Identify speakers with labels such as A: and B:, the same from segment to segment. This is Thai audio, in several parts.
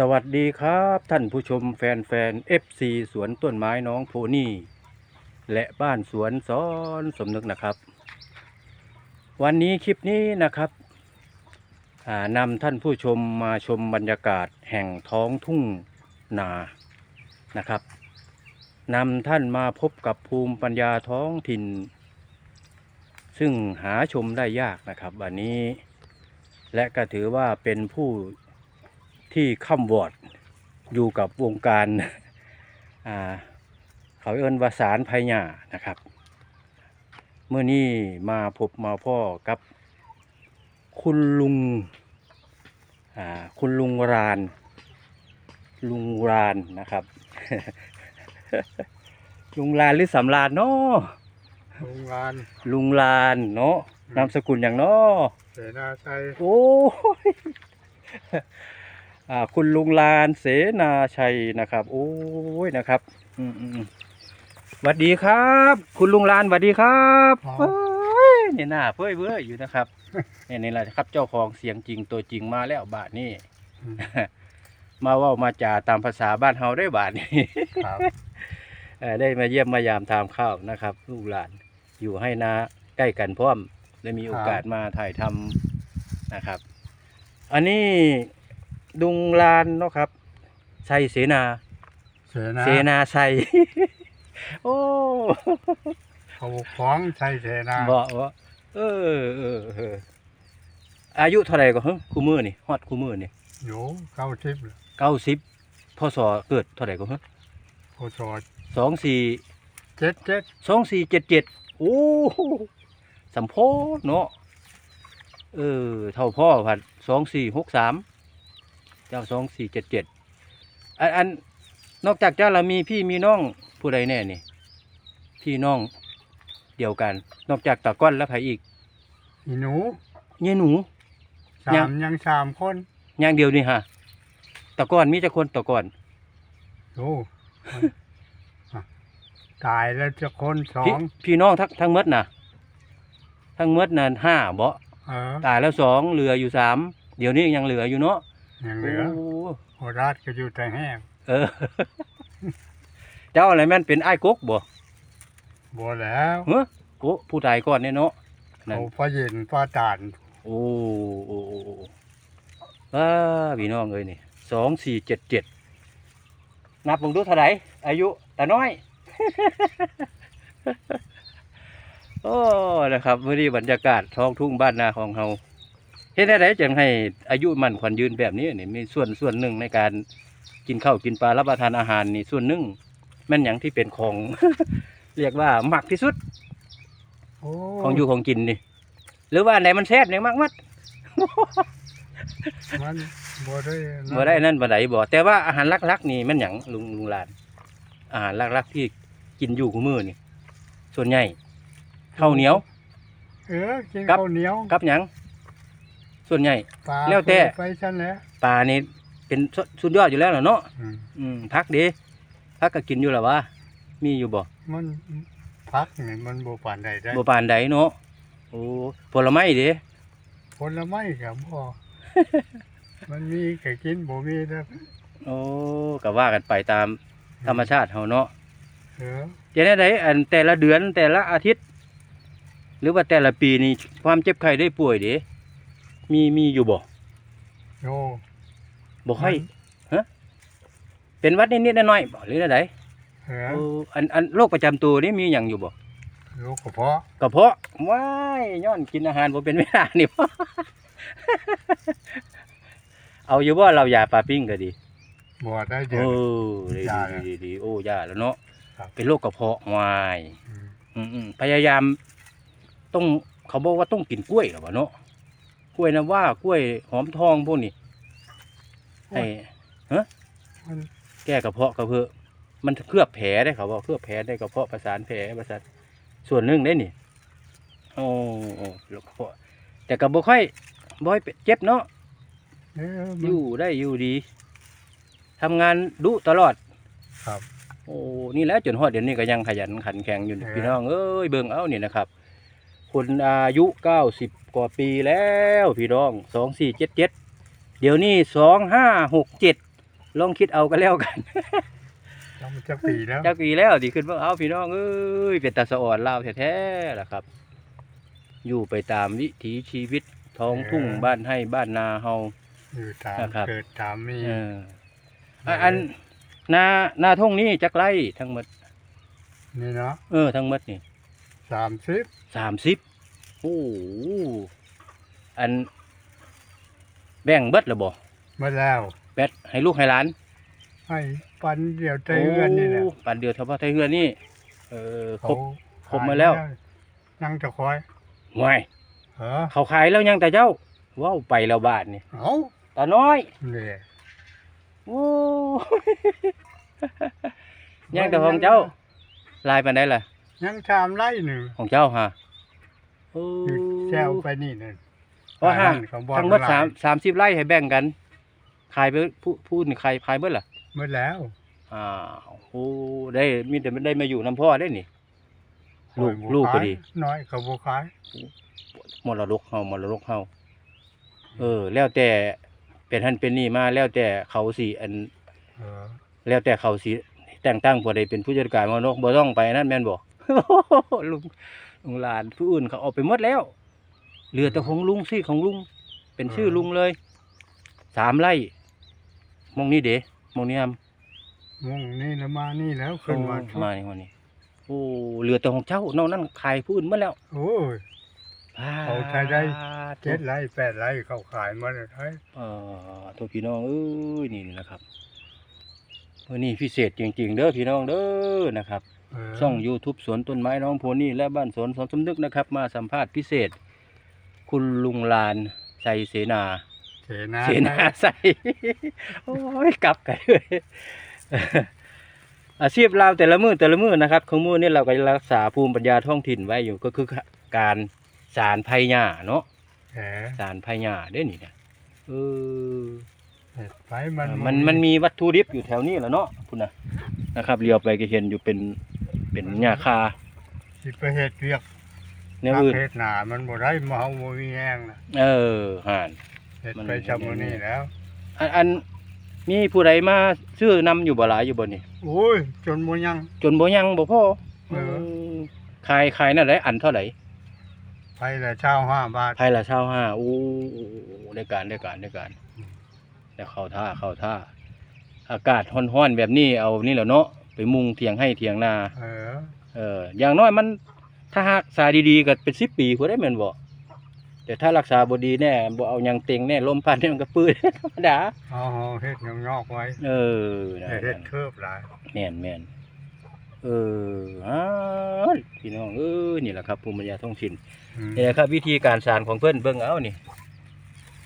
A: สวัสดีครับท่านผู้ชมแฟนแฟนเอฟซีสวนต้นไม้น้องโพนี่ และบ้านสวนซ้อนสมนึกนะครับ วันนี้คลิปนี้นะครับนำท่านผู้ชมมาชมบรรยากาศแห่งท้องทุ่งนานะครับนำท่านมาพบกับภูมิปัญญาท้องถิ่น ซึ่งหาชมได้ยากนะครับ วันนี้ และก็ถือว่าเป็นผู้ ที่ข้ามวอดอยู่กับวงการอ่าเขาเอิ้นวาสารไพญานะครับ เมื่อนี้มาพบมาพ่อกับคุณลุงอ่าคุณลุงราน ลุงรานนะครับ ลุงรานหรือสำรานเนาะ
B: โรงงาน
A: ลุงรานเนาะนามสกุลอย่างเนาะ
B: เสนาชัย
A: โอ้ยอ่า คุณลุงลานเสนาชัยนะครับ โอ้ยนะครับอืมอืมอืมสวัสดีครับ คุณลุงลานสวัสดีครับเอ้ยเนี่ยหน้าเพื่อยเบื่ออยู่นะครับเนี่ยนี่แหละครับเจ้าของเสียงจริงตัวจริงมาแล้วบาทนี่
B: อืม
A: มาเว่ามาจาตามภาษาบ้านเฮาได้บาทนี้
B: ครับ
A: เอ่อได้มาเยี่ยมมายามทามข้าวนะครับ ลูกหลานอยู่ให้นาใกล้กันพร้อมได้มีโอกาสมาถ่ายทำนะครับ อันนี้ ดุงลานเนาะครับชัยเสนา
B: เสนา
A: เสนาชัยโอ้
B: เขาของชัยเสนา
A: บอกว่าเออเออเอออายุเท่าไหร่ก็เฮ้คูมือนี่ฮอดคูมือนี่
B: อยู่เก้าทิพย์
A: เก้าสิบพศเกิดเท่าไหร่ก็เฮ้
B: โพสอ
A: สองสี่
B: เจ็ดเจ็ด
A: สองสี่เจ็ดเจ็ดโอ้สัมโพเนาะเออเท่าพ่อผัดสองสี่หกสาม เจ้าสองสี่เจ็ดเจ็ดอันอันนอกจากเจ้าเรามีพี่มีน้องผู้ใดแน่นี่พี่น้องเดียวกัน นอกจากตะก้อนแล้วไผอีก
B: อีหนู
A: เงี้ยหนู
B: สา
A: ยัง
B: มยังสามคน
A: อย่างเดียวนี่ฮะตะก้อนมีจะคนตะก้อน
B: โอ้อะตายแล้วจะคนสอ
A: พี่
B: ง
A: พี่น้องทั้งทั้งหมดน่ะ ทั้งหมดน่ะห้าบ่
B: เออ
A: ตายแล้วสองเหลืออยู่สามเดี๋ยวนี้ยังเหลืออยู่เนาะ
B: ยังเหลือ
A: โอ้
B: โคราชก็อยู่แต่แห้ง
A: เออ เจ้าอะไรแม่นเป็นไอ้ายกกบ่
B: บัวแล้ว
A: เฮ้อโกผู้ตายก่อนเนี่ยเนาะ นั่น
B: เขาพระเย็นพระตาน
A: โอ้โอ้โอ้โอ้ว้าพี่น้องเอ้ยนี่สองสี่เจ็ดเจ็ดนับลงดูเท่าไหร่อายุแต่น้อย โอ้นะครับมื่อนี้บรรยากาศท้องทุ่งบ้านนาของเฮา เฮ็ดได้จังให้อายุมันขวัญยืนแบบนี้นี่มีส่วนส่วนหนึ่งในการกินข้าวกินปลารับประทานอาหารนี่ส่วนหนึ่งแม่นอย่างที่เป็นของ เรียกว่ามักที่สุด
B: โอ้
A: ของอยู่ของกินนี่หรือว่าอันไหนมันแซ่บเนี่ยมากมัด
B: มันบัวได้
A: บ่ได้นั่นบ่ได้บ่แต่ว่าอาหารลักๆนี่มันหยังลุงลุงลาน อาหารลักๆที่กินอยู่คู่มือนี่ส่วนใหญ่ข้าวเหนียว
B: เออกิน
A: กับ
B: ข้าวเหนียว
A: กับหยัง ส่วนใหญ่
B: ปลา
A: แล้วแต่
B: ไปฉันแหล้ว
A: ปลานี่เป็นสุสุดยอดอยู่แล้วล่ะเนาะ
B: อืม
A: อืมพักเด้พักก็กินอยู่แล้ววะมีอยู่บ่
B: มันพักนี่มันบ่ปานใดได้
A: บ่ปานใดเนาะโอ้ผลไม้เด้
B: ผลไม้กับบ่มันมีก็กินบ่มีนะ
A: โอ้ก็ว่ากันไปตามธรรมชาติเฮาเนาะ
B: เออ
A: จะได้ไดอันแต่ละเดือนแต่ละอาทิตย์ หรือว่าแต่ละปีนี่ความเจ็บไข้ได้ป่วยเด้ มีมีอยู่บ่
B: โย
A: บ่ค่อยเป็นหวัดนิดๆหน่อยๆบ่หรือได
B: เออ
A: โอ้อันอันโรคประจำตัวนี่มีหยังอยู่บ่
B: โรคกระเพาะ
A: กระเพาะว้ายย้อนกินอาหารบ่เป็นเวลานี่บ่เอาอยู่บ่เรายาปลาปิ้งก็ดี
B: บ่ได้เดี๋ย
A: โอ้
B: ว
A: ดี
B: ยา
A: ดีดีดีโอ้ยาแล้วเนาะ
B: ครับ
A: เป็นโรคกระเพาะวาย
B: อืม
A: อืมอืมพยายามต้องเขาบอกว่าต้องกินกล้วยเหรอวะเนาะ กล้วยนะว่ากล้วยหอมทองพวกนี้ให้
B: มัน
A: แก้กระเพาะกระเพาะมันเคลือบแผลได้เขาบอกเคลือบแผลได้กระเพาะประสานแผลประสานส่วนหนึ่งได้นี่โอ้โอ้โรคกระเพาะแต่ก็บ่ค่อยบ่ค่อยเจ็บเนาะ
B: เออ
A: อ
B: มัน
A: ยู่ได้อยู่ดีทำงานดุตลอด
B: ครับ
A: โอ้ นี่แหล้วจนฮอดเดี๋ยวนี้ก็ยังขยันขันแข็งอยู่นี่
B: เออ
A: พี่น้องเอ้ยเบิ่งเอานี่นะครับ คนอายุเก้าสิบกว่าปีแล้วพี่น้องสองสี่เจ็ดเจ็ดเดี๋ยวนี้สองห้าหกเจ็ดลองคิดเอาก็แล้วกัน
B: จำจะปีแล้ว
A: จักปีแล้วที่ขึ้นว่าเอาพี่น้องเอ้ยเป็นตาสะอ่อนลาวแท้ๆล่ะครับ อยู่ไปตามวิถีชีวิตท้องทุ่งบ้านให้บ้านนาเฮา
B: อยู่ตาม
A: นะครับ
B: เกิดตามมี
A: เอออะอันนานาทุ่งนี้จักไร่ทั้งหมด
B: นี่เนาะ
A: เออทั้งหมดนี่
B: สามสิบ
A: สามสิบโอ้โหอัน แบ่งเบิดแล้วบ่
B: มาแล้ว
A: แบดให้ลูกให้หลาน
B: ให้ปันเดียวใจเงินนี่แหละ
A: โอ้ปันเดียวเฉพาะไทยเฮือนนี่ เออคร
B: เขา
A: บครบมาแล้ว
B: นั่งจะคอย
A: ห่วย
B: เออ
A: เขาขายแล้วยังแต่เจ้าว้าวไปแล้วบาทนี่
B: เอา
A: ตาน้อย
B: เนี่ย
A: โอ้ยังแต่ของเจ้าลายปานใดล่ะ
B: ยังชามไล่หนึ่ง
A: ของเจ้าฮะโอ้
B: อยู่แซวไปนี่นั่น
A: เพราะห้าง
B: ของบ่อน
A: ทั้งหมด
B: หลาย
A: สามสามสิบไร่ให้แบ่งกันขายไปผู้ผู้นี่ขายขายเบิดล่ะ
B: หมดแล้ว
A: อ้าวโอ้ได้มีแต่ได้มาอยู่น้ำพ่อได้นี่ลูก
B: โอ้ยบ่
A: ลูกก็
B: ขาย
A: ดี
B: น้อยเขาบ่ขาย
A: มรดกเฮามรดกเฮาเออ แล้วแต่เป็นท่านเป็นนี่มาแล้วแต่เขาสิอัน
B: เออ
A: แล้วแต่เขาสิแต่งตั้งผู้ใดเป็นผู้จัดการมรดกบ่ต้องไปนั่นแม่นบ่ ลุงลุงหลานผู้อื่นเขาเอาไปหมดแล้ว เหลือแต่ของลุงชื่อของลุง เป็นชื่อลุงเลยสามไร่มองนี้เด้มองนี้ครับ
B: มงนี่แล้วมานี่แล้วขึ้นมา
A: โอ้มานี่มานี่โอ้เหลือแต่ของเจ้านอกนั้นขายผู้อื่นหมดแล้ว
B: โอ้ยเอาใช้ได้เจ็ดไร่แปดไร่เขาขายมาเลยไทย
A: เอ่อตัวพี่น้องเอ้ยนี่นะครับวันนี้พิเศษจริง ๆ เด้อพี่น้องเด้อนะครับ
B: เออ
A: ช่อง YouTube สวนต้นไม้น้องโพนี่และบ้านสวนสวนสมนึกนะครับ มาสัมภาษณ์พิเศษ คุณลุงลานใส่เสนา
B: เสนา
A: เสนาใส่ โอ้ยกลับกันเลยอาชีพเราแต่ละมือแต่ละมือนะครับของมือนี่เราก็รักษาภูมิปัญญาท้องถิ่นไว้อยู่ก็คือการสารไผ่หญ้าเนาะ
B: แหม
A: สารไผ่หญ้าเด้นี่เนี่ยเออ
B: ไปมัน
A: มันมันมีวัตถุดิบอยู่แถวนี้แหละเนาะคุณนะนะครับเรียวไปก็เห็นอยู่เป็น เป็นหญ้าคา
B: สิไปเฮ็ดเรียก
A: แนวอื่น
B: เฮ็ดหนามันบ่ได้มาเฮาบ่มีแห้งนะ
A: เออห่าน
B: เฮ็ด
A: มัน
B: ไปจำมื้อนี้แล้ว
A: อันอันมีผู้ใดมาซื้อนำอยู่บ่หลายอยู่บ่นี่
B: โอ้ย จนบ่ยัง
A: จนบ่ยังบ่พอ
B: เออ
A: มขายขายนั่นได้อันเท่าไหร่
B: ไปละเช้าห้าบาท
A: ไผละ25อู้ได้การได้การได้การ
B: อืม
A: แล้วเข้าท่าเข้าท่า อากาศร้อนๆแบบนี้เอานี่แหละเนาะ ไปมุงเถียงให้เถียงนา
B: เออ
A: เออ อย่างน้อยมันถ้ารักษาดีๆก็เป็น10ปีพุ่นได้แม่นบ่แต่ถ้ารักษาบ่ดีแน่บ่เอาหยังเต็งแน่ลมพัดเนี่ยมันก็ปื้ด ธรรมดา
B: เอาเฮ็ดยอกๆไว้
A: เออนะ
B: เฮ็ดเคิบหลาย
A: แม่นแม่นเอออ้าวพี่น้องเอ้ยนี่แหละครับภูมิปัญญาท้องถิ่น
B: อืม
A: นี่แหละครับวิธีการสารของเพิ่นเบิ่งเอานี่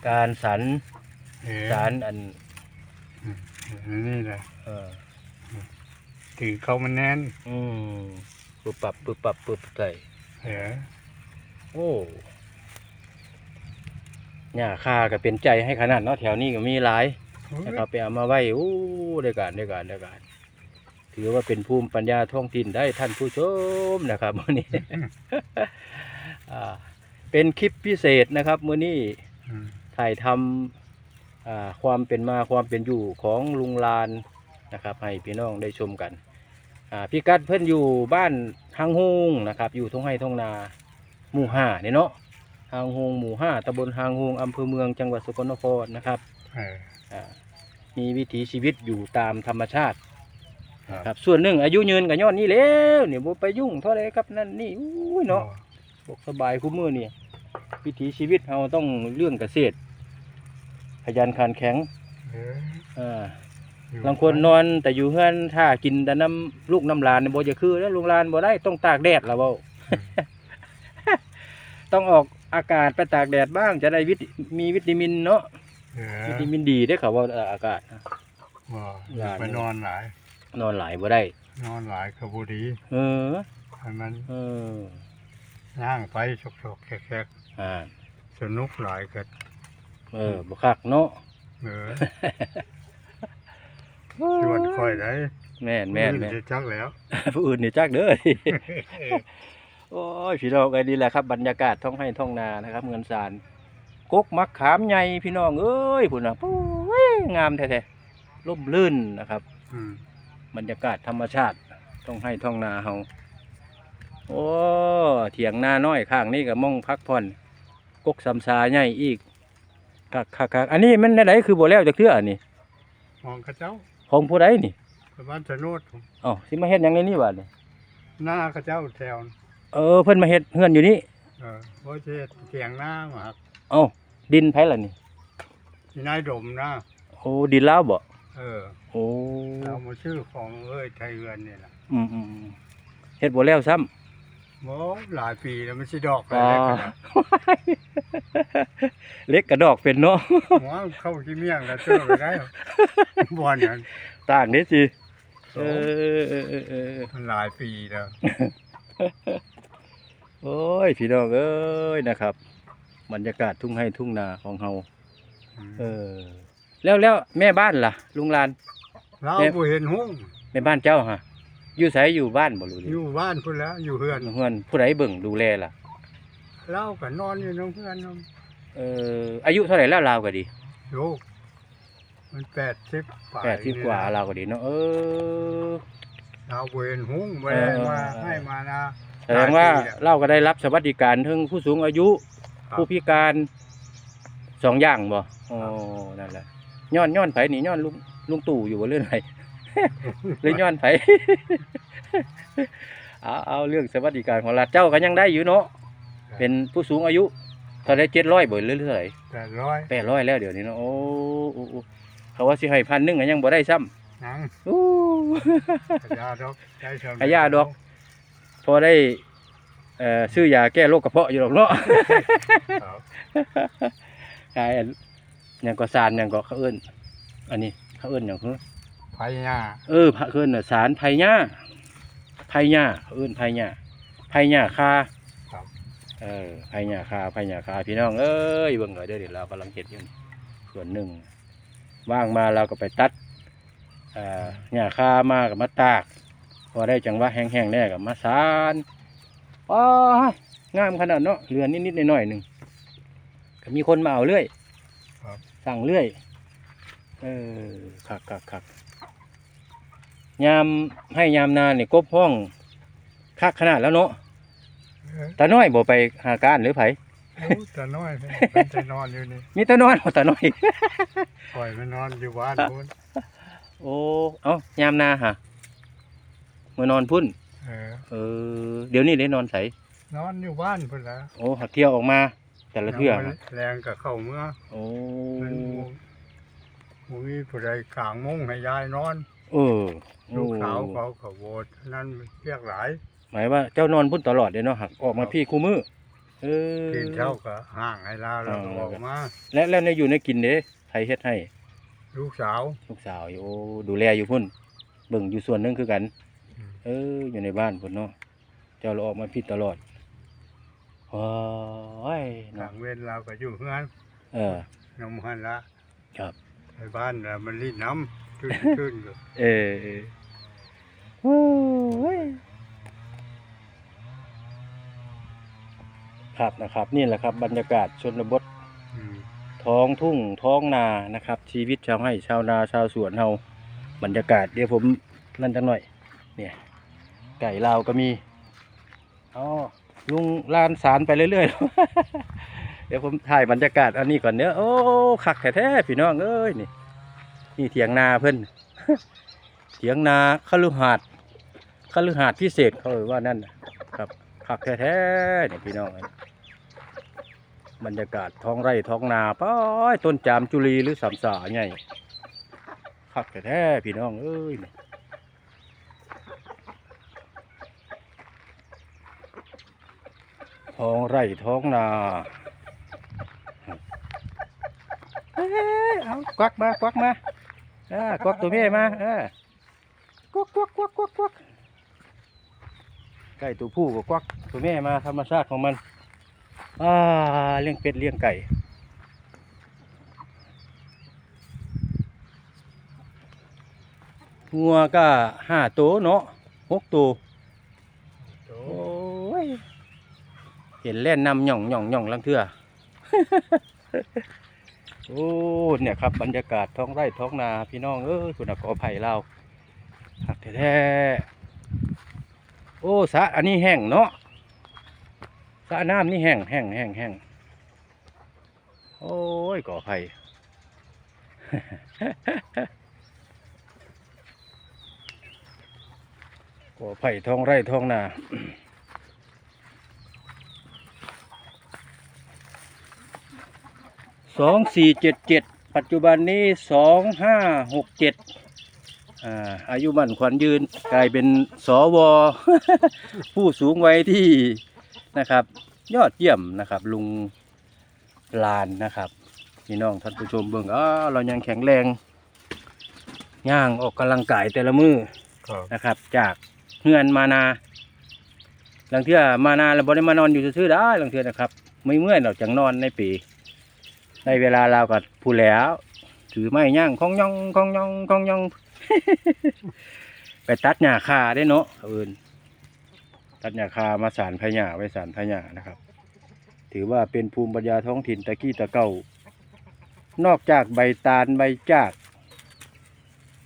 A: การสัน
B: เอ๋
A: สารอัน
B: นี่แหละ
A: เออ
B: ถือเขามันแน่น
A: อืมปึ๊บปับปึ๊บปับปึ๊บใส่
B: เออ
A: โอ้หญ้าคาก็เป็นใจให้ขนาดเนาะแถวนี้ก็มีหลาย
B: โอ้ย
A: นะครับไปเอามาไว้โอ้ได้การได้การได้การถือว่าเป็นภูมิปัญญาท้องถิ่นได้ท่านผู้ชมนะครับวันนี้เป็นคลิปพิเศษนะครับมื้อนี้ถ่ายทำความเป็นมาความเป็นอยู่ของลุงลานนะครับ ให้พี่น้องได้ชมกัน พี่กัดเพิ่นอยู่บ้านหางฮงนะครับ อยู่ทงไห้ทงนาหมู่ห้าเนี่ยเนาะหางฮงหมู่ห้าตำบลหางฮงอำเภอเมืองจังหวัดสกลนครนะครับ
B: เออ
A: อ่ามีวิถีชีวิตอยู่ตามธรรมชาติ
B: ครับ
A: ครับส่วนหนึ่งอายุยืนกับย้อนนี่แล้วเนี่ยบ่ไปยุ่งเท่าไรครับนั่นนี่อุ้ยเนาะบอกสบายคู่มือนี่วิถีชีวิตเราต้องเรื่องเกษตรขยันขันแข็ง
B: เออ
A: อ่า
B: อยู่
A: บางคนนอนแต่อยู่เฮือนถ้ากินแต่น้ำลูกน้ำลานเนี่ยบ่จะคือแล้วลูกลานบ่ได้ต้องตากแดดละเว้าต้องออกอากาศไปตากแดดบ้างจะได้วิตมีวิตามินเนาะ
B: เออ
A: วิตามินดีได้อเขาว่าเอ่ออากาศนะ
B: ว่า
A: อย่า
B: ไปนอนหลาย
A: นอนหลายบ่ได้
B: นอนหลายก็บ่ดี
A: เออ
B: ให้มัน
A: เออ
B: ย่างไปชกๆแคก
A: อ่า
B: ๆสนุกหลายก็
A: เออบ่คักเนาะ
B: เออ ชวนค่อยได้
A: แม่นแม่นแม่น
B: จะจักแล้ว
A: ผู้อื่นนี่จักเด้อโอ้ยพี่น้องไอ้นี่แหละครับบรรยากาศท้องไร่ท้องนานะครับ เงินสารกกมะขามใหญ่พี่น้องเอ้ยพุ่นน่ะปุ้ยงามแท้ๆร่มรื่นนะครับ
B: อืม
A: บรรยากาศธรรมชาติต้องให้ท้องนาเฮาโอ้เถียงนาน้อยข้างนี้ก็มองพักผ่อนกกสำซาใหญ่อีกคักคักคักอันนี้มันไหนคือบ่แล้วจากเทื่ออันนี้
B: มองกระเจ้า
A: ของผู้ใดนี่
B: ไปบ้านชะโนด
A: เอ้าสิมาเฮ็ดหยังในนี่วะนี่
B: หน้ากระเจ้าแถว
A: เออเพิ่นมาเฮ็ดเฮือนอยู่นี่
B: เออโอ้ยเฮ็ดเถียงหน้ามาครับ
A: เอ้าดินไผล่ะนี่
B: ที่นายดมนะ
A: โอ้ดินลาวบ่
B: เออ
A: โอ้
B: เรามาชื่อของเอ้ยไทยเรือนนี่ล่ะ
A: อืมอืมอืมเฮ็ดบ่แล้วซ้ำ
B: โอ้หลายปีแล้วมันสิดอกไป
A: อ๋อ
B: แล้วกันนะ
A: เล็กกระดอกเป็นเนาะ
B: หัวเข้าขี้เมี่ยงแล้วเจอไปได้บ่อนนั้น
A: ต่างเด้สิเอ
B: โอ้
A: อเออเออเออ
B: มันหลายปีแล้ว
A: โอ้ยพี่น้องเอ้ยนะครับ บรรยากาศทุ่งไร่ทุ่งนาของเฮาเออ แล้วแล้วแม่บ้านล่ะ ลุงลาน
B: เรา
A: แม่
B: บ่เห็นหุ้ง
A: แม่บ้านเจ้าฮะ อยู่ไสอยู่บ้านบ่รู้
B: อ
A: ดิ
B: ยู่บ้านพุ่นแล้วอยู่เฮือน
A: เฮือนผู้ใดเบิ่งดูแลล่ะ
B: เราก็นอนอยู่น้องเพื่อนน้อง
A: เอออายุเท่าไหร่แล้วลาวก็ดี
B: ลูกมันแปดสิบ
A: แปดสิบกว่าลาวก็ดีเนาะเออ
B: เราบ่เห็นหุ้งบ่
A: เอ
B: ได้
A: อ
B: มา
A: เออ
B: ให้มานะ
A: แสดงว่า
B: หลายปีแล้ว
A: เราก็ได้รับสวัสดิการทั้งผู้สูงอายุ
B: ครับ
A: ผู้พิการสองอย่างบ่อ๋อนั่นแหละย้อนย้อนไผนี่ย้อนลุงลุงตู่อยู่บ่เรื่องไหน หรือย้อนไผเอาเอาเรื่องสวัสดิการของรัฐเจ้าก็ยังได้อยู่เนาะเป็นผู้สูงอายุเท่าได้เจ็ดร้อยบ่หรือเท่าไหร่
B: แปดร้อย
A: แปดร้อยแล้วเดี๋ยวนี้เนาะโอ้โอ้โอ้เขาว่าสิให้พันหนึงก็ยังบ่ได้ซ้ำ
B: นัง
A: อู้
B: กระยาดอกได้เท่
A: กระยาดอก พอได้เอ่อซื้อยาแก้โรคกระเพาะอยู่หรอกเนาะ
B: ครับ
A: กายอันหยังก็สารหยังก็เขาเอิ้นอันนี้เขาเอิ้นหยังคือ
B: ไผหญ้า
A: เออพระเอิ้นน่ะสารไผหญ้าไผหญ้าเขาเอิ้นไผหญ้าไผหญ้าคา
B: ครับ
A: เออไผหญ้าคาไผหญ้าคาพี่น้องเอ้ยเบิ่งหน่อยเด้อเดี๋ยวเรากำลังเฮ็ดอยู่นี่ส่วนหนึ่งว่างมาเราก็ไปตัดเอ่อหญ้าคามาก็มาตาก พอได้จังหวะแห้งๆแน่ก็มาสารป้างามขนาดเนาะเหลือนิดๆหน่อยๆหนึงก็มีคนมาเอาเรื่อย
B: ครับ
A: สั่งเรื่อย เออคักคักคัก ยามให้ยามนานนี่กบห้องคักขนาดแล้วเนาะ
B: เออ
A: ตาน้อยบ่ไปหาการหรือไผ
B: โอ้แต่น้อยมันจะนอนอยู่นี่
A: มีตาน้อยบ่ตาน้อย
B: ปล่อยมันนอนอยู่บ้านพุ่น
A: โอ้เอ้ายามนาฮะเมื่อนอนพุ่น
B: เออ
A: เออ เดี๋ยวนี้ได้นอนใส
B: นอนอยู่บ้านพุ่นแล้ว
A: โอ้หักเที่ยวออกมา แต่ละเทื่อ
B: ยังบ่แรงกับเข้าเมื่อ
A: โอ้
B: มันบ่มีผู้ใดขางมุ้งให้ยายนอน
A: เออ
B: ลูกสาว
A: โอ้
B: เขาก็โวดนั่นเรียกหลาย
A: หมายว่าเจ้านอนพุ่นตลอดเลยเนาะหักออกมาพี่คู่มือเออ
B: กินเช้าก็ห่างให้ลาแล้วก็
A: อ่า
B: ออกมา
A: และแล้วในอยู่ในกินเด้ไผเฮ็ดให้
B: ลูกสาว
A: ลูกสาวอยู่โอ้ดูแลอยู่พุ่นเบิ่งอยู่ส่วนหนึงคือกัน
B: อืม
A: เออ อยู่ในบ้านพุ่นเนาะเจ้าเราออกมาพี่ตลอดโอ้ย
B: ทา
A: เนาะ
B: งเว้นเราก็อยู่เฮือน
A: เออ
B: นมหันละ
A: ครับ
B: ในบ้านน่ะมันรีดน้ำ ขึ้นขึ้น
A: เออเออโอ้ยครับนะครับ นี่แหละครับ บรรยากาศชนบทท้องทุ่งท้องนานะครับ ชีวิตชาวไร่ชาวนาชาวสวนเฮาบรรยากาศเดี๋ยวผมนั่นจังหน่อย เนี่ย ไก่ลาวก็มีอ๋อลุงลานสารไปเรื่อยๆ เดี๋ยวผมถ่ายบรรยากาศอันนี้ก่อนเนื้อะโอ้คักแท้ๆพี่น้องเอ้ยนี่ นี่เถียงนาเพิ่นเถียงนาคฤหาสน์คฤหาสน์พิเศษเขาเอ่ยว่านั่นครับคักแท้ๆนี่พี่น้องบรรยากาศท้องไร่ท้องนาป้ายต้นจามจุลีหรือสามสาใหญ่คักแท้ๆพี่น้องเอ้ยท้องไร่ท้องนาเอ้ยเอาควักมาควักมา เออควักตัวแม่มาเออควักควักควักควักควักใกล้ตัวผู้ก็ควักตัวแม่มาธรรมชาติของมันอ่าเลี้ยงเป็ดเลี้ยงไก่งัวก็ห้าตัวเนาะหกตัว
B: โต
A: โอ้ยเห็นแล่นนำหย่องหย่องหย่องลังเทื่อ โอ้เนี่ยครับบรรยากาศท้องไร่ท้องนาพี่น้องเอ้ยคุณน่ออภัยเราหักแท้ๆโอ้สะอันนี้แห้งเนาะสะน้ำนี่แห้งแห้งแห้งแห้งโอ้ยขออภัยขออภัยท้องไร่ท้องนา สองสี่เจ็ดเจ็ดปัจจุบันนี้สองห้าหกเจ็ดอ่าอายุมั่นขวัญยืนกลายเป็นสว ผู้สูงวัยที่นะครับ ยอดเยี่ยมนะครับ ลุงลานนะครับพี่น้องท่านผู้ชมเบิ่งอ้าเรายังแข็งแรงย่างออกกำลังกายแต่ละมือ
B: ครับ
A: นะครับ จากเฮือนมานาหลังเทื่อมานาแล้วบ่ได้มานอนอยู่ซื่อๆได้หลังเทื่อนะครับ ไม่เมื่อยเราจังนอนในปี ในเวลาเราก็พูดแล้วถือไม้ย่างคองย่องคองย่องคองย่อง ไปตัดหญ้าคาได้เนาะอื่นตัดหญ้าคามาสารพญาไว้สารพญานะครับ ถือว่าเป็นภูมิปัญญาท้องถิ่นตะกี้ตะเก่านอกจากใบตาลใบจาก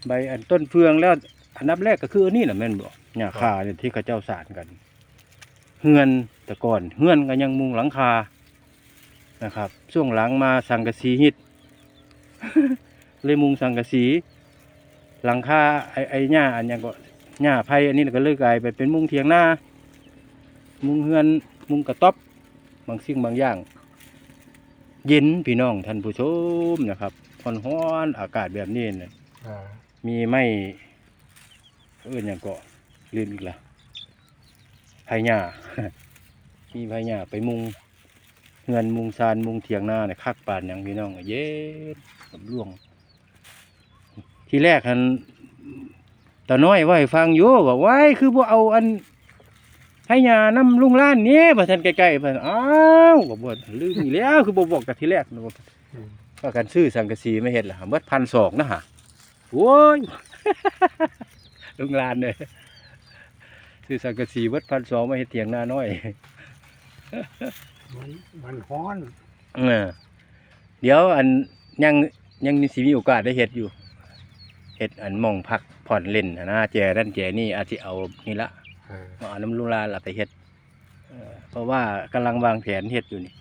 A: ใบอันต้นเฟืองแล้วอันดับแรกก็คืออันนี้แหละแม่นบ่หญ้าคาเนี่ยที่เขาเจ้าสารกันเฮือนแต่ก่อนเฮือนก็ยังมุงหลังคา นะครับ ช่วงหลังมาสังกะสีฮิต เลยมุงสังกะสี หลังคาไอ้ไอ้หญ้าอันยังก็หญ้าไผ่อันนี้ก็เลยกลายไปเป็นมุงเทียงหน้า มุงเฮือนมุงกระต๊อบบางสิ่งบางอย่าง เย็นพี่น้องท่านผู้ชมนะครับร้อนร้อนๆอากาศแบบนี้นะ
B: อ่า
A: มีไม่เอื่นอย่างก็ลืมอีกละไผ่หญ้ามีไผ่หญ้าไปมุง เงินมุงซานมุงเถียงหน้าเนี่ยคักปานอย่างพี่น้องเย็นกับร่วง ทีแรกหันตาน้อยว่าให้ฟังอยู่บอกว่าคือบ่เอาอันให้ยาน้ำลุงล้านนี้บ่ทันใกล้ๆเพิ่นอ้าวก็บ่ลืมอีกแล้วคือบ่บอกแต่ทีแรกนะ
B: อืม
A: ว่ากันซื้อสังกะสีไม่เฮ็ดล่ะเบิดพันสองนะฮะโอ้ยลุงลานเนี่ยซื้อสังกะสีเบิดพันสองไมาเฮ็ดเถียงหน้าน้อย
B: มันมันฮ้อน
A: เออเดี๋ยวอันยังยังสิมีโอกาสได้เฮ็ดอยู่เฮ็ดอันหมองพักผ่อนเล่นหั้นนะแจนั่นแจนี่อาจสิเอานี่ละ
B: เออ
A: มาเอาน้ำลุงลาละไปเฮ็ดเออเพราะว่ากำลังวางแผนเฮ็ดอยู่นี่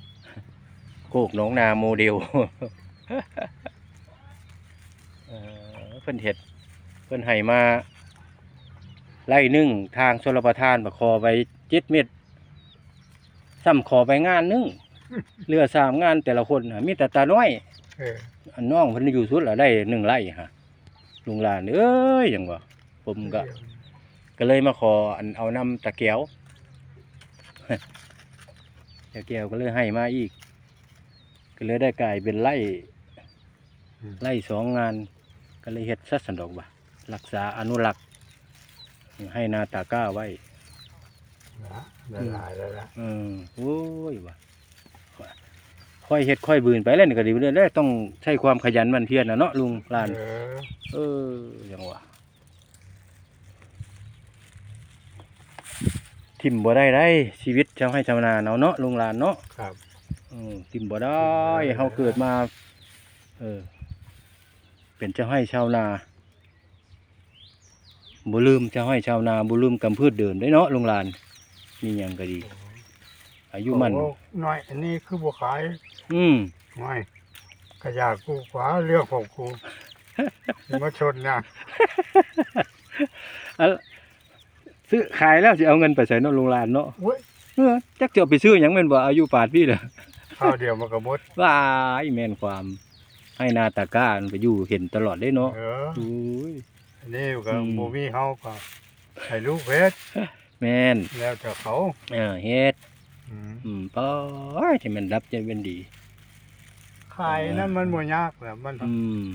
A: โคกหนองนาโมเดลเออเพิ่นเฮ็ดเพิ่นให้มาไล่หนึ่งทางชลประทานประคอไปเจ็ดเม็ด ซ้ำขอไปงานหนึงเรือสามงานแต่ละคนน่ะมีแต่ตาน้อย
B: เออ
A: อันน้องเพิ่นอยู่สุดละได้หนึ่งไร่ฮะลุงหลานเอ้ยหยังวะผมก็ ก็เลยมาขออันเอาน้ำตะเกียวตะเกียวก็เลยให้มาอีก ก็เลยได้กลายเป็นไร่
B: อืม
A: ไร่สองงาน ก็เลยเฮ็ดสัสันดอกบ่ะรักษาอนุรักษ์ให้นาตาก้าไว้
B: นะ ละลายแล้วละ
A: อืมโอ้ยว่ะค่อยเฮ็ดค่อยบืนไปแล้วนี่ก็ดีเรื่อยๆต้องใช้ความขยันหมันเพียรนะเนาะลุงหลาน
B: เออ
A: เออยังวะทิมบ่ได้ได้ชีวิตชาวให้ชาวนาเนาะเนาะลุงหลานเนาะ
B: ครับ
A: เออทิมบ่ได้เฮาเกิดมา เออ เป็นเจ้าให้ชาวนาบ่ลืมเจ้าให้ชาวนาบ่ลืมกำพืชเดินได้เนาะลุงหลาน มีหยังก็ดี อายุมัน
B: โอ้น้อย อันนี้คือบ่ขาย
A: อืม
B: ไม่กระยากูขวาเรื่องของกูมาชนนะ
A: อะซื้อขายแล้วสิเอาเงินไปใส่เนาะลุงหลานเนาะ
B: เว้ย
A: เออจักจะเอาไปซื้อหยังแม่นบ่อายุปานพี่เด้อ
B: ข้าวเดียวมันก็หมด
A: ว้ายแม่นความ ให้นาตาก้ามันไปอยู่เห็นตลอดเลยเนาะ
B: เออ
A: โอ้ย
B: อันนี้ก็
A: อืม
B: บ่มีเฮาก็ให้ลูกเพชร
A: แม่น
B: แล้วแต่เขา
A: เออเฮ็ด
B: อืม
A: อืมป้อยที่มันรับใจเป็นดี
B: ขายนั้นมันบ่ยากแหละมัน
A: อืม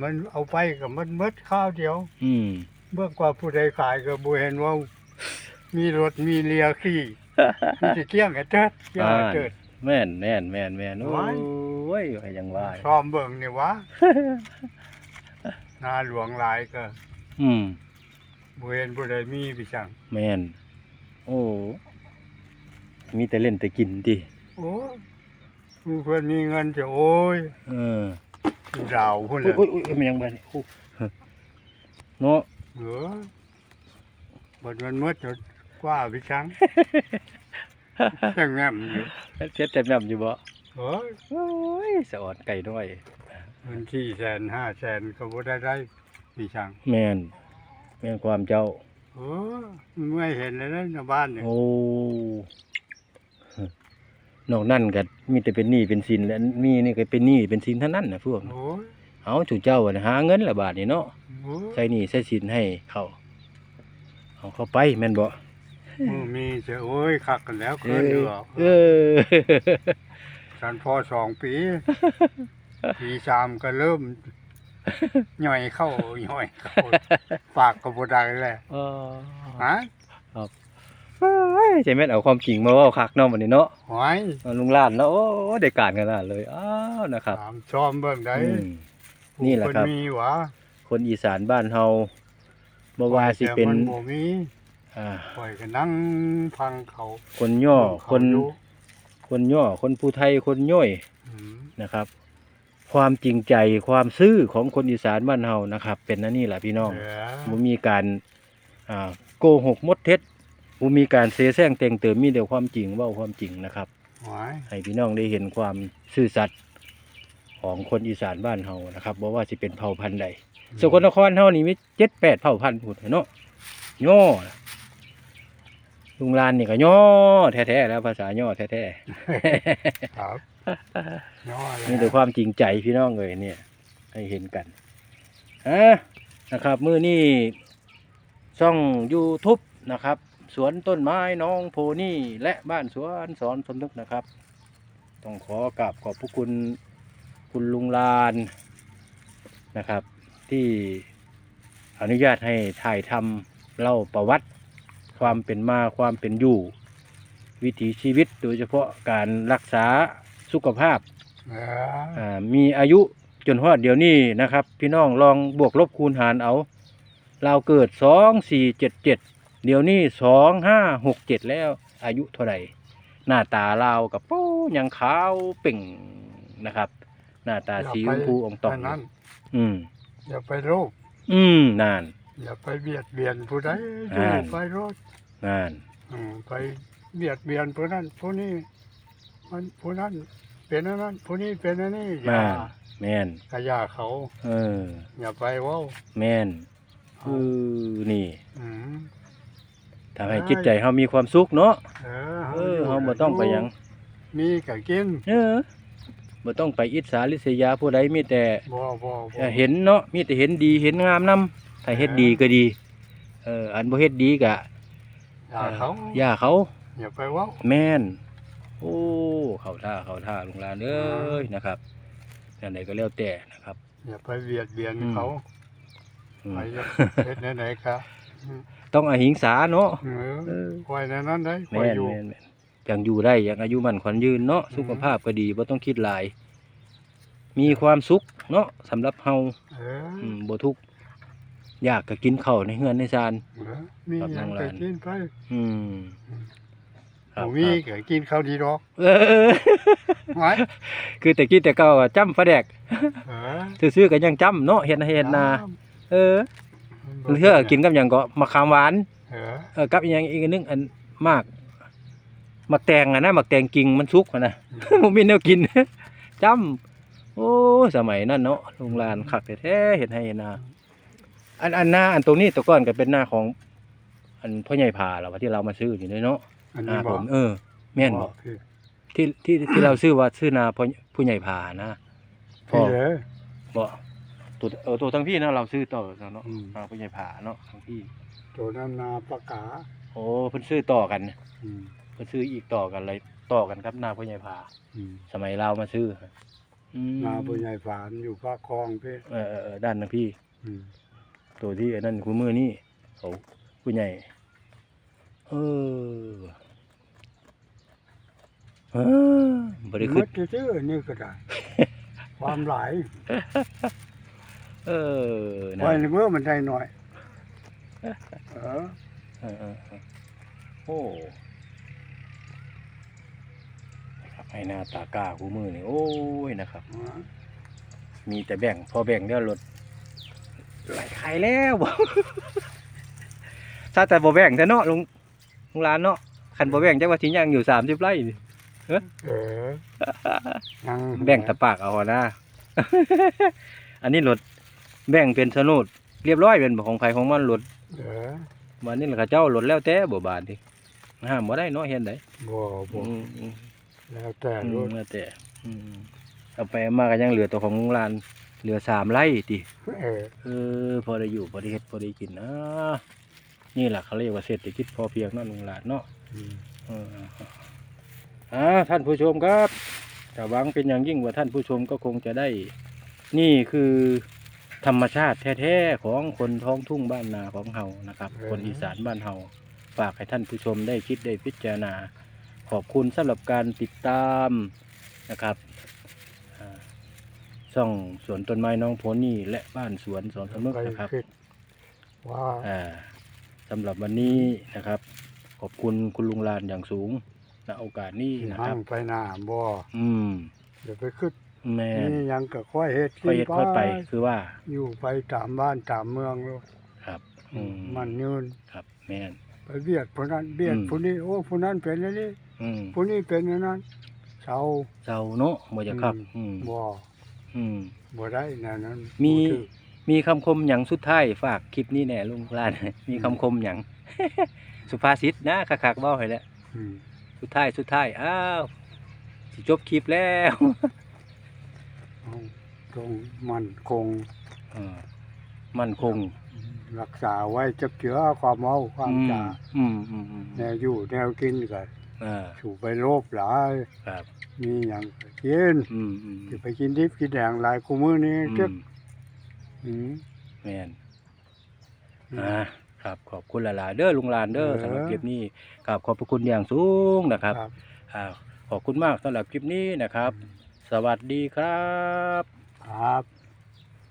B: มันเอาไปก็มันหมดข้าวเดียว
A: อืม
B: เมื่อกว่าผู้ใดขายก็บ่เห็นว่า มีรถมีเลียขี่มีสิเกี้ยงไอ้เติดเกี้ยงไอ้เติด
A: แม่นแม่นแม่นแม่นโอ้
B: ว้าย
A: ยว่ายังว่า
B: ชอมเบิ่งนี่วะนาหลวงหลายก็
A: อืม
B: บ่เห็นผู้ใดมีพี่จัง
A: แม่น โอ้ มีแต่เล่นแต่กินติ
B: โอ้ผู้เพิ่นมีเงินจะโอ้ย
A: เออ
B: ดาวพุ่นเล
A: อุ้ย
B: ย
A: อุ้ยอุ้ยมันยังบ่ได้โอ้เนาะ
B: เออบัดมันมืดจนกว่าพี่ช้างยังแง่มอยู่
A: เจ็ดเต็มน้ำอยู่บ่
B: เอ้ย
A: โอ้ยสะออนไก่น้อย
B: เงินที่แสนห้าแสนก็บ่ได้ได้พี่ช้าง
A: แม่นแม่นความเจ้า
B: เออไม่เห็นเลยนะในบ้านเนี่ย
A: โอ้นอกนั่นก็มีแต่เป็นหนี้เป็นสินแล้วมีนี่ก็เป็นหนี้เป็นสินเท่านั้นน่ะพวก
B: โอ้ย
A: เอาจู่เจ้าอะนะหาเงินละบาทนี่เนาะ
B: โอ้ย
A: ใช้หนี้ใช้สินให้เขาเอาเข้าไปแม่นบ่
B: มือมีจะโอ้ยคักกันแล้ว
A: เอ
B: เกิน
A: อ
B: เดือ
A: เออ
B: ฉันพอสองปี ปีสามก็เริ่ม ย่อยเข้าย่อยเข้าฝากกับบได้แหละ
A: เออ
B: ฮะ
A: เฮ้ยใจแม่นเอาความจริงมาเว้าคักเนาะบัดนี้เนาะ
B: หอย
A: เอาลุงล้านเนาะโอ้ได้การขนาดเลยอ้าวนะครับ
B: ถามซ้อมเบิ่งได้
A: อืมนี่แหละครับ
B: มีหวะ
A: คนอีสานบ้านเฮาบ่ว่าสิเป็น
B: แต่มับ่มี
A: อ่า
B: ปล่อยก็นั่งฟังเขา
A: คนย่อ
B: เขา
A: คน
B: อยู่
A: คนย่อคนผู้ไทยคนย่อย
B: อืม
A: นะครับ ความจริงใจความซื่อของคนอีสานบ้านเฮานะครับ เป็นอันนี้แหละพี่น้อง
B: เออ
A: บ่มีการอ่าโกหกมดเท็จบ่มีการเสแสร้งแต่งเติมมีแต่ความจริงเว้าความจริงนะครับ
B: หอย
A: ให้พี่น้องได้เห็นความซื่อสัตย์ของคนอีสานบ้านเฮานะครับบ่ว่าสิเป็นเผ่าพันธุ์ใดสกลนครเฮานี่มี7 8เผ่าพันธุ์พุ่นเนาะย่อลุงลานนี่ก็ย่อแท้ๆแล้วภาษาย่อแท้ๆ
B: ครับ
A: นี่แต่ความจริงใจพี่น้องเลยเนี่ย ให้เห็นกันอะนะครับมือนี่ช่อง YouTube นะครับ สวนต้นไม้น้องโพนี่และบ้านสวนสอนสมนึกนะครับ ต้องขอกราบขอบพระคุณคุณลุงลานนะครับ ที่อนุญาตให้ถ่ายทำเล่าประวัติ ความเป็นมาความเป็นอยู่ วิถีชีวิตโดยเฉพาะการรักษา สุขภาพ
B: เออ
A: อ่ามีอายุจนฮอดเดี๋ยวนี้นะครับ พี่น้องลองบวกลบคูณหารเอาเราเกิดสองสี่เจ็ดเจ็ดเดี๋ยวนี้สองห้าหกเจ็ดแล้ว อายุเท่าไหร่หน้าตาเรากับโป้ยังขาวเป่งนะครับ หน้าตาสีชมพูอองตอง
B: อันนั้น
A: อืม
B: อย่าไปรูป
A: อืมนาน
B: อย่าไปเบียดเบียนผู้ใด
A: อ่า
B: อยู่ไปรถ
A: นาน
B: อืมไปเบียดเบียนผู้นั้นผู้นี้มันผู้นั้น เป็นอันนั้นผู้นี้เป็นอันนี้อย่านา
A: นแม่น
B: กระยาเขา
A: เออ
B: อย่าไปเว้า
A: แม่นคือนี่
B: อืม
A: ทำให้จิตใจเรามีความสุขเนาะ
B: เอ
A: เออเราบ่ต้องไปหยัง
B: มีก็กิน
A: เออบ่ต้องไปอิจฉาริษยาผู้ใดมีแต่
B: บ่บ่บ่
A: เห็นเนาะมีแต่เห็นดีเห็นงามนํถ้าเฮ็ดดีก็ดีเอออันบ่เฮ็ดดีก็
B: อย่าเขา
A: อย่าเขา
B: อย่าไปเว้า
A: แม่น โอ้เข้าท่าเข้าท่าลุงหลานเอ้ยนะครับอันใดก็แล้วแต่นะครับ
B: อย่าไปเบียดเบียน
A: อืม
B: เขา
A: อืม
B: ไปเฮ็ดไหนๆครับ
A: ต้องอหิงสาเนาะ
B: เออ
A: เออ
B: คอยในนั้นได้คอ
A: แม่
B: ย
A: น
B: อยู่
A: แม่นแม่นยังอยู่ได้ยังอายุมั่นขวัญยืนเนาะ
B: อืม
A: สุขภาพก็ดีบ่ต้องคิดหลาย มีความสุขเนาะสำหรับเฮา
B: เออ
A: อืมบ่ทุกข์อยากก็กินข้าวในเฮือนในซาน
B: เออมีหยังก็กินไป
A: อืม ครับ
B: บ่มี
A: ครับ
B: ก็กินข้าวดีดอก
A: เออ
B: ไว้
A: คือแต่กี้แต่เก่าอะจำฟ้าแดก
B: เออ
A: ซื่อๆก็ยังจำเนาะเฮ็ดนาเฮ็ดนาเออเทื่อกินกับหยังก็มะขามหวาน
B: เออ
A: เออกับอีกอย่างอีกอันนึงอันมากมักแตงอะนะมักแตงกิ่งมันสุกอะนะบ่มีแนวกินจำโอ้สมัยนั้นเนาะโรงลานคักแท้ๆเฮ็ดให้นาอันอันหน้าอันตรงนี้แตะก่อนก็เป็นหน้าของ อันพ่อใหญ่พาเราว่าที่เรามาซื้ออยู่นี่เนาะ
B: อัน
A: อ่า
B: นี้
A: ผ
B: บ่
A: มเออ แม่นบ่
B: พี่
A: ที่ที่ที่เราซื้อว่าซื้อนาพ่อผู้ใหญ่พานะพ่อ
B: พี่เด้อ
A: บ่ตัวเออตัวทั้งพี่เนาะเราซื้อต่อเนาะ
B: อืม
A: นาผู้ใหญ่พาเนาะทั้งพี่
B: ตัวนั้นนาปากา
A: โอ้เพิ่นซื้อต่อกัน
B: อืม
A: เพิ่นซื้ออีกต่อกันเลยต่อกันครับนาผู้ใหญ่พา
B: อืม
A: สมัยเรามาซื้ออืม
B: นาผู้ใหญ่ฝานอยู่ภาคคลองพี่
A: เออเออเออด้านทั้งพี่
B: อืม
A: ตัวที่ไอ้นั่นคือมือนี่เขาผู้ใหญ่ เออเออ บริ
B: ห
A: ขึ้
B: ม
A: น
B: ดซื่อๆนี่ก็ได้ ความหลาย
A: เออนะ
B: ไว้ในเมื่อมันได้หน่อย เออ
A: เออเออเออโอ้นะครับไอ้หน้าตากล้าคู่มือนี่โอ้ยนะครับ
B: มา
A: มีแต่แบ่งพอแบ่งเดี๋ยวรถไหลขายแล้วบ่ ถ้าแต่บ่แบ่งแต่เนาะลุงลุงหลานเนาะคันบ่แบ่งจักว่าสิยังอยู่30ไร่นี่
B: เออยัง
A: แบ่งตะปากเอาหัวหน้าอันนี้รถแบ่งเป็นโฉนดเรียบร้อยเป็นบ่ของใครของมันรถ
B: เออ
A: วันนี้ล่ะเขาเจ้ารถแล้วแต่บ่บาดนี่ห้ามบ่ได้เนาะเฮ็ดได้
B: บ่บ่
A: อืมอืม
B: แล้วแต่
A: อื
B: ร
A: ม
B: ถ
A: แล้วแต่อืมเอาไปเอามาก็ยังเหลือตัวของลุงหลานเหลือสามไร่ติ
B: เออ
A: เออพอได้อยู่พอได้เฮ็ดพอได้กินนะนี่แหละเขาเรียกว่าเศรษฐกิจพอเพียงเนาะลุงหลานเนาะ
B: อืม
A: เอออ่าท่านผู้ชมครับแต่หวังเป็นอย่างยิ่งว่าท่านผู้ชมก็คงจะได้ นี่คือธรรมชาติแท้ๆของคนท้องทุ่งบ้านนาของเฮานะครับ คนอีสานบ้านเฮาฝากให้ท่านผู้ชมได้คิดได้พิจารณา ขอบคุณสำหรับการติดตามนะครับอ่าช่องสวนต้นไม้น้องโพนี่และบ้านสวนสวนสนุกนะครับ
B: ไปดว่า
A: อ่าสำหรับวันนี้นะครับ ขอบคุณคุณลุงลานอย่างสูง ณโอกาสนี้นะค
B: นั่
A: รับ
B: งไปหน้าบ่
A: อืม
B: เดี๋ยวไปขึ้น
A: แม่น
B: นี่ยังก็ค่อยเฮ็ด
A: ค่อยเฮ็ดค่อยไปคือว่า
B: อยู่ไปตามบ้านตามเมืองลูก
A: ครับ อืม
B: มันยืน
A: ครับแม่น
B: ไปเบียดผู้นั้นเบียด
A: อืม
B: ผู้นี้โอ้ผู้นั้นเป็นอันนี้
A: อืม
B: ผู้นี้เป็นอันนั้นเศร้า
A: เจ้าเนาะบ่จะครับ อืม
B: บ่
A: อืม
B: บ่ได้แนวนั้น
A: มี
B: บ่ถือ
A: มีคำคมหยังสุดท้ายฝากคลิปนี้แหน่ลุงลาน มีคำคมหยัง สุภาษิตนะคักๆเว้าให้แล้ว
B: อืม
A: สุดท้ายสุดท้ายอ้าวสิจบคลิปแล้ว
B: เอาตรงมันคง
A: เออมั่นคง
B: รักษาไว้จับเจือความเมาความ
A: อืม
B: จา
A: อืมอืมอืม
B: แนวอยู่แนวกินก็
A: อ่า
B: ถูกไปโลภหลาย
A: ครับ
B: มีหยังก็กิน
A: อืมอืม
B: สิไปกินดิบกินแดงหลายคู่มื้อนี้
A: อื
B: จึก
A: ม
B: อืม
A: แม่นอ่า ครับขอบคุณหลายๆเด้อลุงลานเด้อ
B: เออ
A: สำหรับคลิปนี้ครับขอบพระคุณอย่างสูงนะครับ
B: ครับ
A: อ่าขอบคุณมากสำหรับคลิปนี้นะครับ สวัสดีครับ
B: ครับ